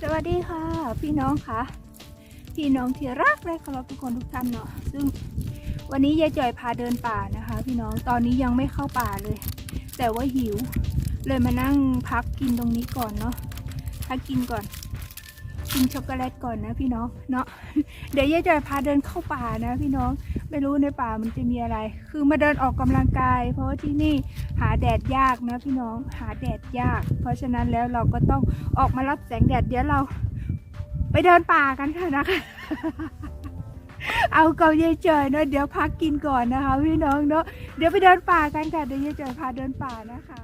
สวัสดีค่ะ พี่น้องค่ะ พี่น้องที่รักและเคารพทุกคนทุกท่านเนาะซึ่งวันนี้ยายจ่อยพาเดินป่านะคะ พี่น้องตอนนี้ยังไม่เข้าป่าเลย แต่ว่าหิว เลยมานั่งพักกินตรงนี้ก่อนเนาะพักกินก่อน กินช็อกโกแลตก่อนนะพี่น้องเนาะเดี๋ยวยายจ่อยพาเดินเข้าป่านะพี่น้องไม่รู้ในป่ามันจะมีอะไร คือมาเดินออกกำลังกาย เพราะว่าที่นี่หาแดดยากนะพี่น้องหาแดดยาก เพราะฉะนั้นแล้วเราก็ต้องออกมารับแสงแดดเดี๋ยวเรา ไปเดินป่ากันค่ะนะคะเอาเกาเยายเจยเนาะเดี๋ยวพักกินก่อนนะคะพี่น้องเนาะเดี๋ยวไปเดินป่ากันค่ะเดี๋ยวเยายเจยพาเดินป่านะคะ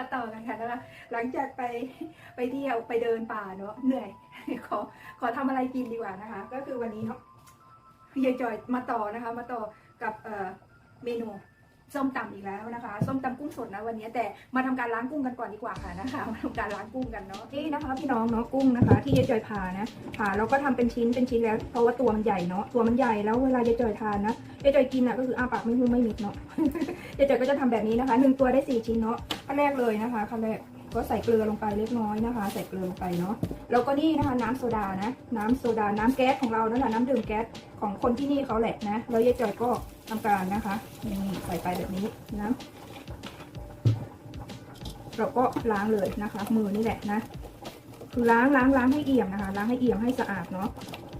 มาต่อกันค่ะนะคะหลังจากไปไปเที่ยวไปเดินป่าเนาะเหนื่อย ขอขอทำอะไรกินดีกว่านะคะ ก็คือวันนี้เนาะยายจอยมาต่อนะคะ มาต่อกับเเมนู ส้มตำอีกแล้วนะคะส้มตำกุ้งสดนะวันนี้แต่มาทำการล้างกุ้งกันก่อนดีกว่าค่ะนะคะมาทำการล้างกุ้งกันเนาะนี่นะคะพี่น้องเนาะกุ้งนะคะ ที่ยายจอยผ่านะผ่าเราก็ทำเป็นชิ้นเป็นชิ้นแล้วเพราะว่าตัวมันใหญ่เนาะตัวมันใหญ่แล้วเวลายายจอยทานนะยายจอยกินอะก็คืออ้าปากไม่หูไม่มิดเนาะยายจอยก็จะทำแบบนี้นะคะหนึ่งตัวได้สี่ชิ้นเนาะขั้นแรกเลยนะคะขั้นแรก ก็ใส่เกลือลงไปเล็กน้อยนะคะ ใส่เกลือลงไปเนาะแล้วก็นี่นะคะ น้ำโซดานะ น้ำโซดาน้ำแก๊สของเรานั่นแหละน้ำดื่มแก๊สของคนที่นี่เขาแหละนะแล้วยายจอยก็ทำการนะคะนี่ใส่ไปแบบนี้นะเราก็ล้างเลยนะคะ มือนี่แหละนะคือล้างล้างล้างให้เอี่ยมนะคะ ล้างให้เอี่ยมให้สะอาดเนาะ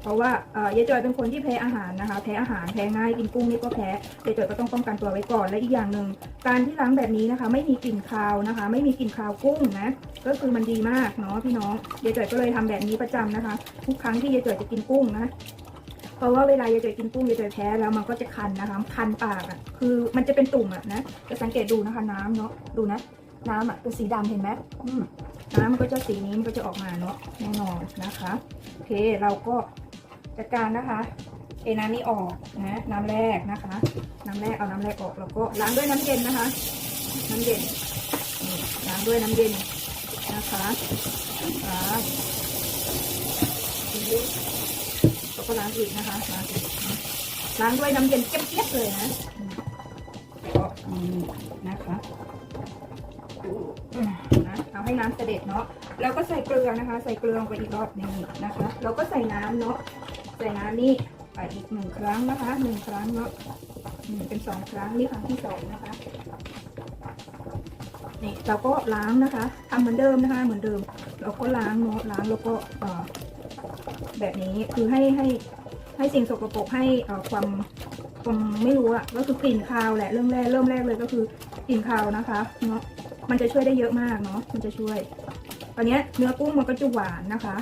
เพราะว่าเอ่อยายจอยเป็นคนที่แพ้อาหารนะคะ แพ้อาหารแพ้ง่ายกินกุ้งนี่ก็แพ้ยายจอยก็ต้องป้องกันตัวไว้ก่อนและอีกอย่างหนึ่งการที่ล้างแบบนี้นะคะ ไม่มีกลิ่นคาวนะคะ ไม่มีกลิ่นคาวกุ้งนะก็คือมันดีมากเนาะพี่น้องยายจอยก็เลยทำแบบนี้ประจำนะคะ ทุกครั้งที่ยายจอยจะกินกุ้งนะเพราะว่าเวลายายจอยกินกุ้งยายจอยแพ้แล้วมันก็จะคันนะคะ คันปากอะคือมันจะเป็นตุ่มอะนะจะสังเกตดูนะคะน้ำเนาะดูนะ น้ำอะเป็นสีดำเห็นไหมอืมน้ำมันก็จะสีนี้มันก็จะออกมาเนาะแน่นอนนะคะโอเคเราก็ จัดการนะคะเทน้ำนี้ออกนะน้ำแรกนะคะ น้ำแรกเอาน้ำแรกออกแล้วก็ล้างด้วยน้ำเย็นนะคะ น้ำเย็นนี่ล้างด้วยน้ำเย็นนะคะล้างแล้วก็ล้างอีกนะคะล้างอีกล้างด้วยน้ำเย็นเจี๊ยบๆเลยนะก็นะคะนะเอาให้น้ำเสด็จเนาะแล้วก็ใส่เกลือนะคะ ใส่เกลือลงไปอีกรอบนึงนะคะ แล้วก็ใส่น้ำเนาะ ใส่น้ำนี่ไปอีกหนึ่งครั้งนะคะหนึ่งครั้งเนาะอืมเป็นสองครั้งนี่ครั้งที่สองนะคะนี่เราก็ล้างนะคะทำเหมือนเดิมนะคะเหมือนเดิม เราก็ล้างเนาะล้างแล้วก็แบบนี้คือให้ให้ให้สิ่งสกปรกให้ความความไม่รู้อะก็คือกลิ่นคาวแหละเริ่มแรกเริ่มแรกเลยก็คือกลิ่นคาวนะคะเนาะมันจะช่วยได้เยอะมากเนาะมันจะช่วย ตอนนี้เนื้อกุ้งมันก็จะหวานนะคะ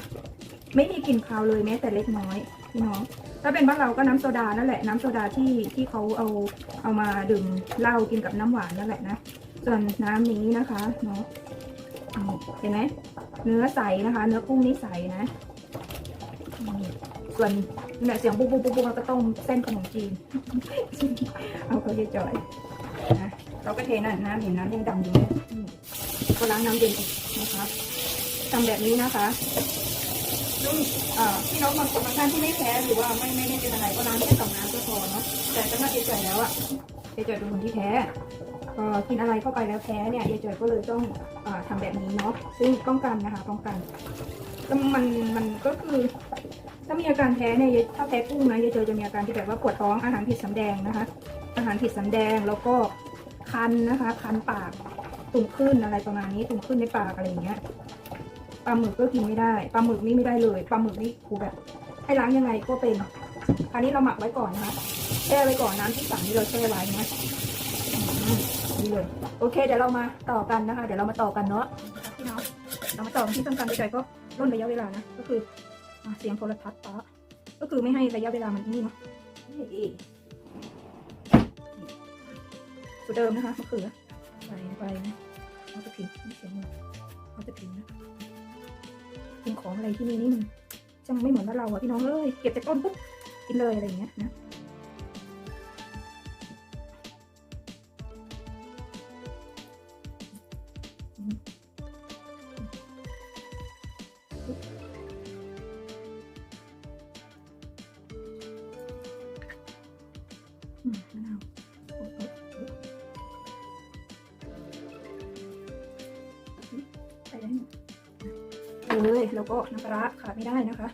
ไม่มีกลิ่นคาวเลยแม้แต่เล็กน้อย พี่น้อง ถ้าเป็นบ้านเราก็น้ำโซดานั่นแหละ น้ำโซดาที่ที่เขาเอาเอามาดื่มเหล้ากินกับน้ำหวานนั่นแหละนะ ส่วนน้ำนี้นะคะเนาะเห็นไหมเนื้อใสนะคะ เนื้อกุ้งนี่ใสนะ ส่วนเนี่ยเสียงปุ๊บปุ๊บปุ๊บปุ๊บมันก็ต้มเส้นขนมจีน เอาเขาเยจ่อยนะเราก็เทน้ำน้ำเห็นน้ำยังดำอยู่เลยอืมก็ล้างน้ำเย็นอีกนะคะทำแบบนี้นะคะ ซึ่งเอ่อพี่น้องบางคนบางท่านที่ไม่แพ้หรือว่าไม่ไม่ไม่เป็นอะไรก็ล้างแค่สองน้ำก็พอเนาะแต่สำหรับเยจ่อยแล้วอะเยจ่อยเป็นคนที่แพ้กินอะไรเข้าไปแล้วแพ้เนี่ยยายจอยก็เลยต้องอาทำแบบนี้เนาะซึ่งป้องกันนะคะป้องกันแล้วมันมันก็คือถ้ามีอาการแพ้เนี่ยถ้าแพ้กุ้งนะยายจอยจะมีอาการที่แบบว่าปวดท้องอาหารผิดสำแดงนะคะ อาหารผิดสำแดงแล้วก็คันนะคะคันปากตุ่มขึ้นอะไรประมาณนี้ตุ่มขึ้นในปากอะไรอย่างเงี้ย ปลาหมึกก็กินไม่ได้ปลาหมึกนี่ไม่ได้เลยปลาหมึกนี่กูแบบให้ล้างยังไงก็เป็น อันนี้เราหมักไว้ก่อนนะคะแช่ไว้ก่อนน้ำที่สั่งที่เราแช่ไว้นะนี้เลยโอเคเดี๋ยวเรามาต่อกันนะคะ เดี๋ยวเรามาต่อกันเนาะพี่น้องเรามาต่อกันที่ส้มตำใจอยก็ร่นระยะเวลานะก็คือเสียงโทรทัศน์ป้าก็คือไม่ให้ระยะเวลามันนี่เนาะนี่สูตรเดิมนะคะมะเขือใส่ไปนะเราจะพิมพ์ไม่เสียงเลยเราจะพิมพ์นะินของอะไรที่นี่นี่มันจังไม่เหมือนบ้านเราอะพี่น้องเอ้ยเก็บจากต้นปุ๊บกินเลยอะไรอย่างเงี้ยนะอืมมะนาว เลย แล้วก็น้ำปลาขาดไม่ได้นะคะ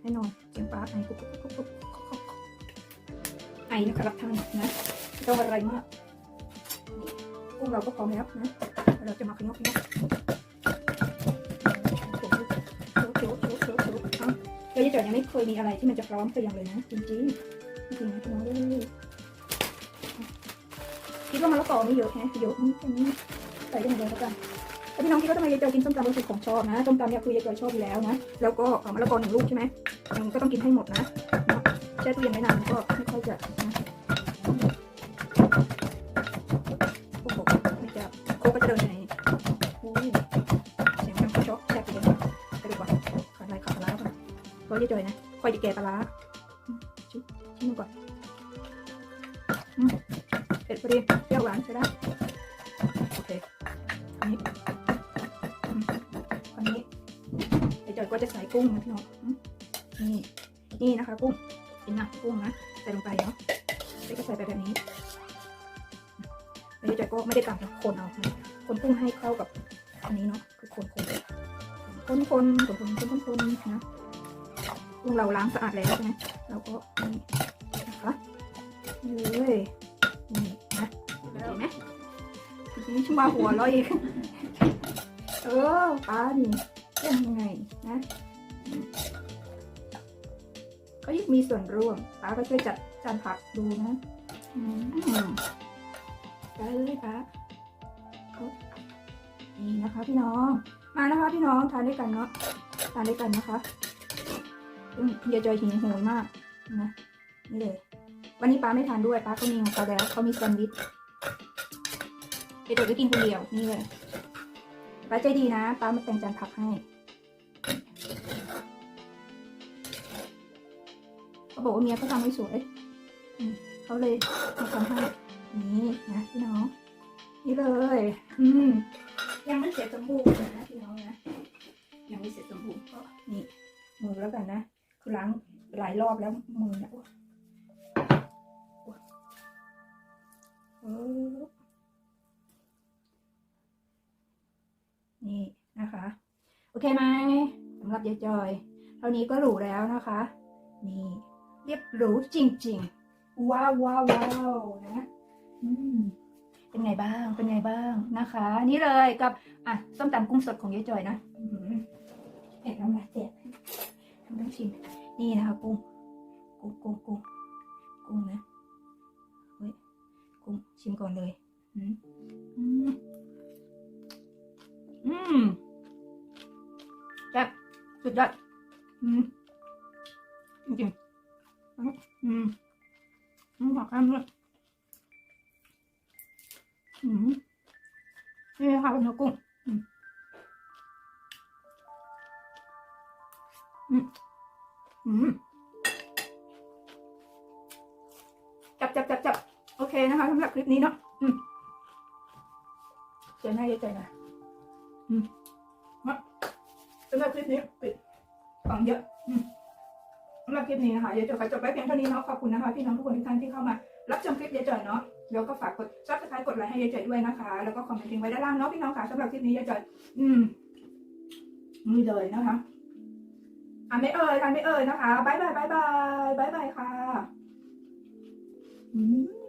แน่นอนเสียงปลาไอกุ๊กกุ๊กกุ๊กกุ๊กไอนะคะรับทานนะไม่ต้องอะไรมากกุ้งเราก็พร้อมแล้วนะเราจะมาขยอกขยกเราจะจอดยังไม่เคยมีอะไรที่มันจะพร้อมเพียงเลยนะจริงๆจริงนะพี่น้องเอ้ยคิดว่ามะละกอไม่เยอะแฮะเยอะนิดนึงใส่ได้หมดเลยแล้วกัน แต่พี่น้องคิดว่าทำไมยายจอยกินส้มตำรู้สึกของชอบนะส้มตำเนี่ยคือยายจอยชอบอยู่แล้วนะ แล้วก็มะละกอหนึ่งลูกใช่ไหมมันก็ต้องกินให้หมดนะแช่ตู้เย็นไว้นานก็ไม่ค่อยจะนะโอ้โหไม่จะโคกก็จะเดินไปไหนโอ้ยเสียงมันช็อกแซ่บไปเลยไปดีกว่าขาดอะไรขาดปลาร้าก่อนเพราะยายจอยนะคอยจะแกะปลาร้าอืมชิมชิมก่อนเผ็ดพอดีเปรี้ยวหวานใช่ได้โอเคอัน จอยก็จะใส่กุ้งนะพี่น้องนี่นี่นะคะกุ้งกินหนะกุ้งนะใส่ลงไปเนาะเดี๋ยวก็ใส่ไปแบบนี้เดี๋ยวจอยก็ไม่ได้ตำนะคนเอาคนกุ้งให้เข้ากับอันนี้เนาะคือคนคนคนคนคนคนคนคนคนนะกุ้งเราล้างสะอาดแล้วใช่ไหมเราก็นี่นะคะเลยนี่นะเห็นไหมทีนี้ชิมาหัวเราอีกเออป้านี่ ยังไงนะก็ยิ่งมีส่วนร่วมป้าก็ช่วยจัดจานผักดูนะได้เลยป้านี่นะคะพี่น้อง มานะคะพี่น้องทานด้วยกันเนาะทานด้วยกันนะคะอืมอย่าจอยหิวโหยมากนะนี่เลย วันนี้ป้าไม่ทานด้วยป้าก็มีของเขาแล้วเขามีแซนด์วิชเดี๋ยวจะกินคนเดียวนี่เลยป้าใจดีนะป้ามาแต่งจานผักให้ บอกว่าเมียเขาทำไม่สวยเขาเลยมาทำให้นี่นะพี่น้อง นี่เลย อืมยังไม่เสร็จสมบูรณ์นะพี่น้องนะยังไม่เสร็จสมบูรณ์ก็นี่มือแล้วกันนะคือล้างหลายรอบแล้วมือเนี่ยนี่นะคะ โอเคไหมสำหรับยายจอย เท่านี้ก็หรูแล้วนะคะ นี่ เรียบหรูจริง ๆ ว้าวว้าวว้าวนะเป็นไงบ้าง เป็นไงบ้างนะคะ นี่เลยกับ อะส้มตำกุ้งสดของยายจอยนะอื้อหือเผ็ดน้ำลายแตกทำต้องชิมนี่นะคะกุ้งกุ้งกุ้งกุ้งกุ้งนะกุ้งชิมก่อนเลยอืมอืมอืมแซ่บสุดยอดอืมจริง อืมอืมอืมขอข้ามด้วยอืมนี่ค่ะเป็นเนื้อกุ้งอืมอืมอืมจับจับจับจับโอเคนะคะสำหรับคลิปนี้เนาะอืมเจอหน้าเยอะใจนะอืมมาสำหรับคลิปนี้ปิดฟังเยอะอืมำหรับคลิปนี้นะคะเดี๋ยจอยขอจบไปเพียงเท่านี้เนาะขอบคุณนะคะพี่น้องทุกคนทุกท่านที่เข้ามา รับชมคลิปเยายจอยเนาะแล้วก็ฝากกดซับสไครต์กดไลค์ให้เยายจอยด้วยนะคะ แล้วก็คอมเมนต์ทิ้งไว้ด้านล่างเนาะพี่น้องค่ะสำหรับคลิปนี้เยายจอยอืมนี่เลยนะคะอะไม่เอ่ยกันไม่เอ่ยนะคะบายบายบายบายบายบายค่ะ อืม